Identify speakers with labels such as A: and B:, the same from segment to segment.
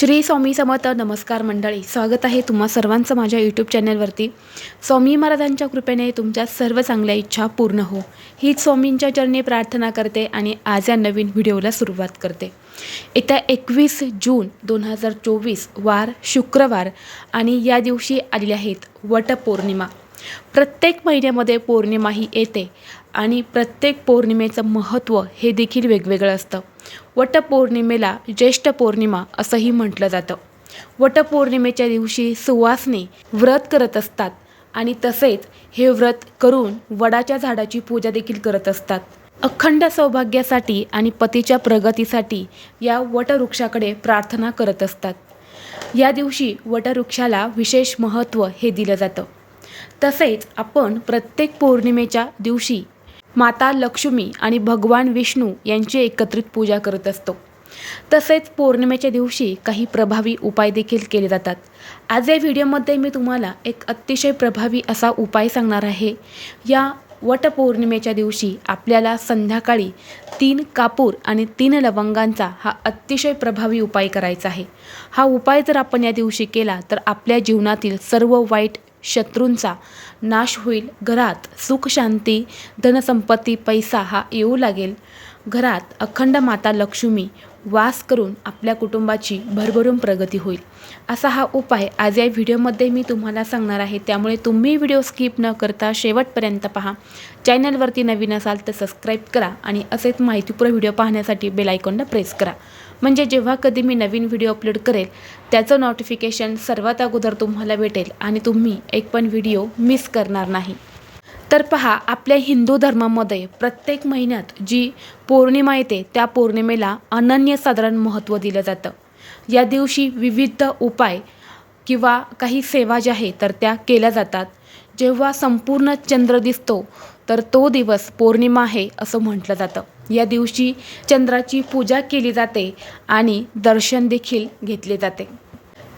A: श्री स्वामी समर्थ नमस्कार मंडळी स्वागत आहे तुम्हा सर्वांचं माझ्या यूट्यूब चॅनलवरती स्वामी महाराजांच्या कृपेने तुमच्या सर्व चांगल्या इच्छा पूर्ण हो. हीच स्वामींच्या चरणी प्रार्थना करते आणि आज या नवीन व्हिडिओला सुरुवात करते. येत्या एकवीस जून दोन हजार चोवीस वार शुक्रवार आणि या दिवशी आलेल्या आहेत वटपौर्णिमा. प्रत्येक महिन्यामध्ये पौर्णिमा ही येते. आणि प्रत्येक पौर्णिमेचं महत्त्व हे देखील वेगवेगळं असतं. वटपौर्णिमेला ज्येष्ठ पौर्णिमा असंही म्हटलं जातं. वटपौर्णिमेच्या दिवशी सुवासने व्रत करत असतात आणि तसेच हे व्रत करून वडाच्या झाडाची पूजा देखील करत असतात. अखंड सौभाग्यासाठी आणि पतीच्या प्रगतीसाठी या वटवृक्षाकडे प्रार्थना करत असतात. या दिवशी वटवृक्षाला विशेष महत्त्व हे दिलं जातं. तसेच आपण प्रत्येक पौर्णिमेच्या दिवशी माता लक्ष्मी आणि भगवान विष्णू यांची एकत्रित पूजा करत असतो. तसेच पौर्णिमेच्या दिवशी काही प्रभावी उपाय देखील केले जातात. आज या व्हिडिओमध्ये मी तुम्हाला एक अतिशय प्रभावी असा उपाय सांगणार आहे. या वटपौर्णिमेच्या दिवशी आपल्याला संध्याकाळी तीन कापूर आणि तीन लवंगांचा हा अतिशय प्रभावी उपाय करायचा आहे. हा उपाय जर आपण या दिवशी केला तर आपल्या जीवनातील सर्व वाईट शत्रूंचा नाश होईल. घरात सुख शांती धनसंपत्ती पैसा हा येऊ लागेल. घरात अखंड माता लक्ष्मी वास करून आपल्या कुटुंबाची भरभरून प्रगती होईल. असा हा उपाय आज या व्हिडिओमध्ये मी तुम्हाला सांगणार आहे. त्यामुळे तुम्ही व्हिडिओ स्किप न करता शेवटपर्यंत पहा. चॅनलवरती नवीन असाल तर सबस्क्राईब करा आणि असेच माहितीपूर्ण व्हिडिओ पाहण्यासाठी बेलायकॉनला प्रेस करा. म्हणजे जेव्हा कधी मी नवीन व्हिडिओ अपलोड करेल त्याचं नोटिफिकेशन सर्वात अगोदर तुम्हाला भेटेल आणि तुम्ही एक पण व्हिडिओ मिस करणार नाही. तर पहा आपल्या हिंदू धर्मामध्ये प्रत्येक महिन्यात जी पौर्णिमा येते त्या पौर्णिमेला अनन्यसाधारण महत्त्व दिलं जातं. या दिवशी विविध उपाय किंवा काही सेवा ज्या आहेत तर त्या केल्या जातात. जेव्हा संपूर्ण चंद्र दिसतो तर तो दिवस पौर्णिमा आहे असं म्हटलं जातं. या दिवशी चंद्राची पूजा केली जाते आणि दर्शन देखील घेतले जाते.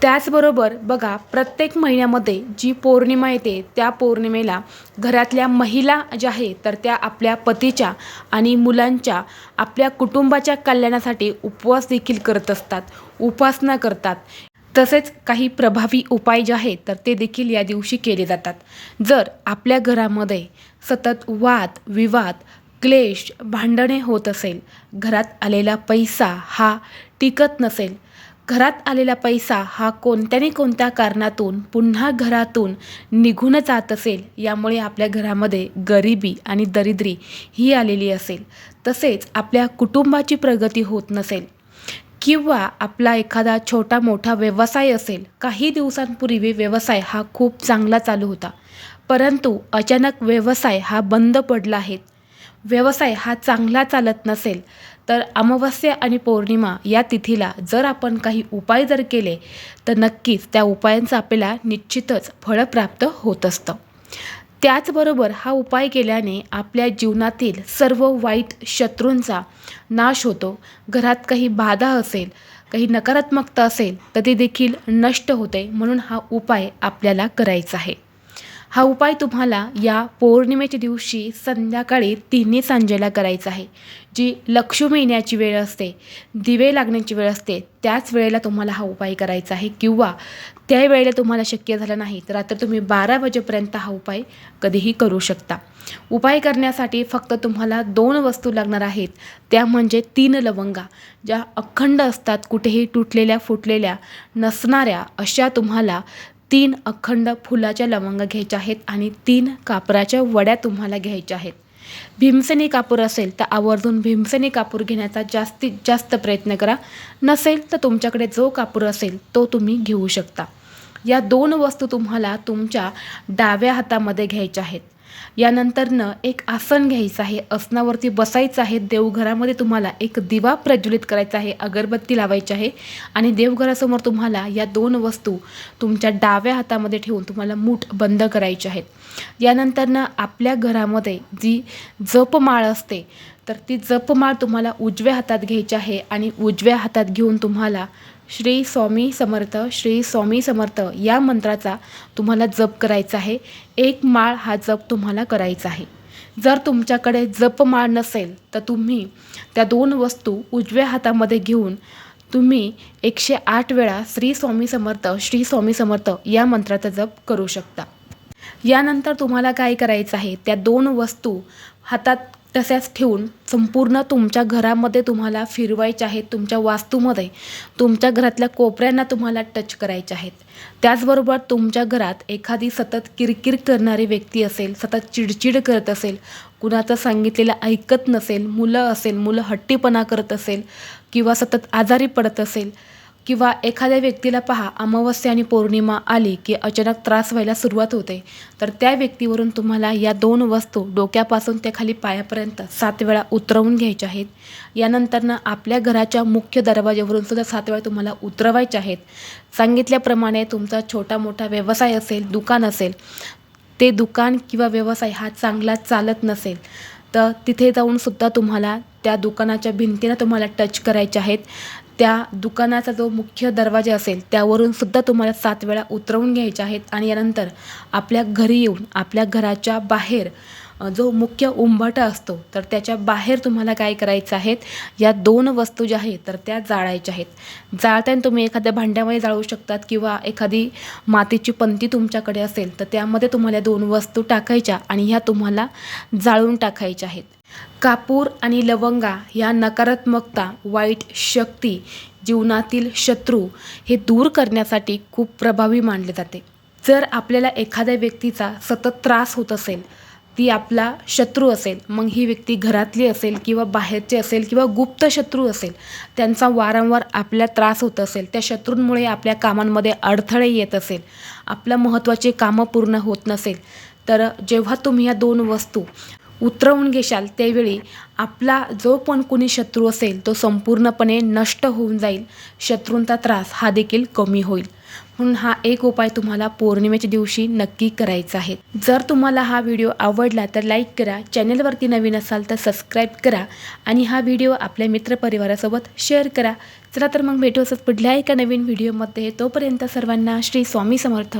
A: त्याचबरोबर बघा प्रत्येक महिन्यामध्ये जी पौर्णिमा येते त्या पौर्णिमेला घरातल्या महिला ज्या आहेत तर त्या आपल्या पतीच्या आणि मुलांच्या आपल्या कुटुंबाच्या कल्याणासाठी उपवास देखील करत असतात उपासना करतात. तसेच काही प्रभावी उपाय जे आहेत तर ते देखील या दिवशी केले जातात. जर आपल्या घरामध्ये सतत वाद विवाद क्लेश भांडणे होत असेल. घरात आलेला पैसा हा टिकत नसेल. घरात आलेला पैसा हा कोणत्याने कोणत्या कारणातून पुन्हा घरातून निघून जात असेल यामुळे आपल्या घरामध्ये गरिबी आणि दरिद्री ही आलेली असेल. तसेच आपल्या कुटुंबाची प्रगती होत नसेल. किंवा आपला एखादा छोटा मोठा व्यवसाय असेल काही दिवसांपूर्वी व्यवसाय हा खूप चांगला चालू होता. परंतु अचानक व्यवसाय हा बंद पडला आहे व्यवसाय हा चांगला चालत नसेल तर अमावस्या आणि पौर्णिमा या तिथीला जर आपण काही उपाय जर केले तर नक्कीच त्या उपायांचं आपल्याला निश्चितच फळ प्राप्त होत असतं. त्याचबरोबर हा उपाय केल्याने आपल्या जीवनातील सर्व वाईट शत्रूंचा नाश होतो. घरात काही बाधा असेल काही नकारात्मकता असेल तर ती देखील नष्ट होते म्हणून हा उपाय आपल्याला करायचा आहे. हा उपाय तुम्हाला या पौर्णिमेच्या दिवशी संध्याकाळी तिन्ही सांजेला करायचा आहे. जी लक्ष्मी येण्याची वेळ असते दिवे लागण्याची वेळ असते त्याच वेळेला तुम्हाला हा उपाय करायचा आहे. किंवा त्या वेळेला तुम्हाला शक्य झालं नाही तर आता तुम्ही बारा वाजेपर्यंत हा उपाय कधीही करू शकता. उपाय करण्यासाठी फक्त तुम्हाला दोन वस्तू लागणार आहेत. त्या म्हणजे तीन लवंगा ज्या अखंड असतात कुठेही तुटलेल्या फुटलेल्या नसणाऱ्या अशा तुम्हाला तीन अखंड फुलाच्या लवंगा घ्यायच्या आहेत आणि तीन कापराच्या वड्या तुम्हाला घ्यायच्या आहेत. भीमसेनी कापूर असेल तर आवर्जून भीमसेनी कापूर घेण्याचा जास्तीत जास्त प्रयत्न करा. नसेल तर तुमच्याकडे जो कापूर असेल तो तुम्ही घेऊ शकता. या दोन वस्तू तुम्हाला तुमच्या डाव्या हातामध्ये घ्यायच्या आहेत. यानंतरनं एक आसन घ्यायचं आहे आसनावरती बसायचं आहे देवघरामध्ये तुम्हाला एक दिवा प्रज्वलित करायचा आहे अगरबत्ती लावायची आहे आणि देवघरासमोर तुम्हाला या दोन वस्तू तुमच्या डाव्या हातामध्ये ठेवून तुम्हाला मूठ बंद करायचे आहेत. यानंतरनं आपल्या घरामध्ये जी जपमाळ असते तर ती जपमाळ तुम्हाला उजव्या हातात घ्यायची आहे आणि उजव्या हातात घेऊन तुम्हाला श्री स्वामी समर्थ श्री स्वामी समर्थ या मंत्राचा तुम्हाला जप करायचा आहे. एक माळ हा जप तुम्हाला करायचा आहे. जर तुमच्याकडे जपमाळ नसेल तर तुम्ही त्या दोन वस्तू उजव्या हातामध्ये घेऊन तुम्ही एकशे आठ वेळा श्री स्वामी समर्थ श्री स्वामी समर्थ या मंत्राचा जप करू शकता. यानंतर तुम्हाला काय करायचं आहे? त्या दोन वस्तू हातात तशाच ठेवून संपूर्ण तुमच्या घरामध्ये तुम्हाला फिरवायचे आहेत तुमच्या वास्तूमध्ये तुमच्या घरातल्या कोपऱ्यांना तुम्हाला टच करायचे आहेत. त्याचबरोबर तुमच्या घरात एखादी सतत किरकिर करणारी व्यक्ती असेल सतत चिडचिड करत असेल कुणाचं सांगितलेलं ऐकत नसेल मुलं असेल मुलं हट्टीपणा करत असेल किंवा सतत आजारी पडत असेल किंवा एखाद्या व्यक्तीला पहा अमावस्या आणि पौर्णिमा आली की अचानक त्रास व्हायला सुरुवात होते. तर त्या व्यक्तीवरून तुम्हाला या दोन वस्तू डोक्यापासून ते खाली पायापर्यंत सात वेळा उतरवून घ्यायच्या आहेत. यानंतरनं आपल्या घराच्या मुख्य दरवाज्यावरून सुद्धा सात वेळा तुम्हाला उतरवायच्या आहेत. सांगितल्याप्रमाणे तुमचा छोटा मोठा व्यवसाय असेल दुकान असेल ते दुकान किंवा व्यवसाय हा चांगला चालत नसेल. तर तिथे जाऊन सुद्धा तुम्हाला त्या दुकानाच्या भिंतीनं तुम्हाला टच करायचे आहेत. त्या दुकानाचा जो मुख्य दरवाजा असेल त्यावरूनसुद्धा तुम्हाला सात वेळा उतरवून घ्यायचे आहेत. आणि यानंतर आपल्या घरी येऊन आपल्या घराच्या बाहेर जो मुख्य उंबाटा असतो तर त्याच्या बाहेर तुम्हाला काय करायचं आहेत? या दोन वस्तू ज्या आहेत तर त्या जाळायच्या आहेत. जाळताना तुम्ही एखाद्या भांड्यामध्ये जाळू शकतात किंवा एखादी मातीची पंती तुमच्याकडे असेल तर त्यामध्ये तुम्हाला दोन वस्तू टाकायच्या आणि ह्या तुम्हाला जाळून टाकायच्या आहेत. कापूर आणि लवंगा या नकारात्मकता वाईट शक्ती जीवनातील शत्रू हे दूर करण्यासाठी खूप प्रभावी मानले जाते. जर आपल्याला एखाद्या व्यक्तीचा सतत त्रास होत असेल ती आपला शत्रू असेल मग ही व्यक्ती घरातली असेल किंवा बाहेरची असेल किंवा गुप्त शत्रू असेल त्यांचा वारंवार आपल्या त्रास होत असेल त्या शत्रूंमुळे आपल्या कामांमध्ये अडथळे येत असेल आपलं महत्त्वाचे कामं पूर्ण होत नसेल तर जेव्हा तुम्ही या दोन वस्तू उतरवून घेशाल त्यावेळी आपला जो पण कोणी शत्रू असेल तो संपूर्णपणे नष्ट होऊन जाईल शत्रूंचा त्रास हा देखील कमी होईल. म्हणून हा एक उपाय तुम्हाला पौर्णिमेच्या दिवशी नक्की करायचा आहे. जर तुम्हाला हा व्हिडिओ आवडला तर लाईक करा चॅनलवरती नवीन असाल तर सबस्क्राईब करा आणि हा व्हिडिओ आपल्या मित्रपरिवारासोबत शेअर करा. चला तर मग भेटू असंच पुढल्या एका नवीन व्हिडिओमध्ये. तोपर्यंत सर्वांना श्री स्वामी समर्थ.